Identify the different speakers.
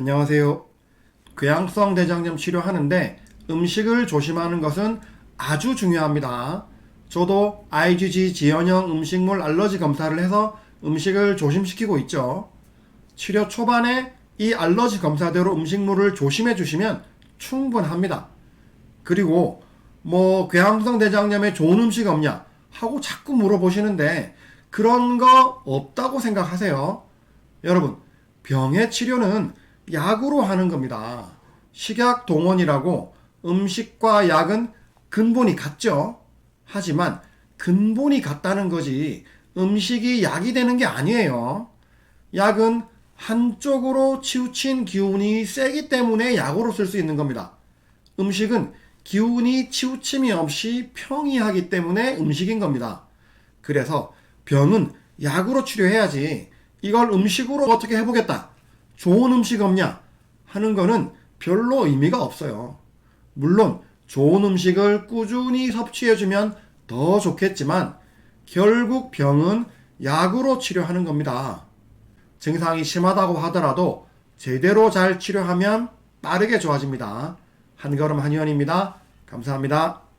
Speaker 1: 안녕하세요. 궤양성 대장염 치료하는데 음식을 조심하는 것은 아주 중요합니다. 저도 IgG 지연형 음식물 알러지 검사를 해서 음식을 조심시키고 있죠. 치료 초반에 이 알러지 검사대로 음식물을 조심해 주시면 충분합니다. 그리고 뭐 궤양성 대장염에 좋은 음식 없냐 하고 자꾸 물어보시는데 그런 거 없다고 생각하세요. 여러분, 병의 치료는 약으로 하는 겁니다. 식약 동원이라고 음식과 약은 근본이 같죠. 하지만 근본이 같다는 거지 음식이 약이 되는 게 아니에요. 약은 한쪽으로 치우친 기운이 세기 때문에 약으로 쓸 수 있는 겁니다. 음식은 기운이 치우침이 없이 평이하기 때문에 음식인 겁니다. 그래서 병은 약으로 치료해야지 이걸 음식으로 어떻게 해보겠다. 좋은 음식 없냐? 하는 거는 별로 의미가 없어요. 물론 좋은 음식을 꾸준히 섭취해주면 더 좋겠지만 결국 병은 약으로 치료하는 겁니다. 증상이 심하다고 하더라도 제대로 잘 치료하면 빠르게 좋아집니다. 한걸음 한의원입니다. 감사합니다.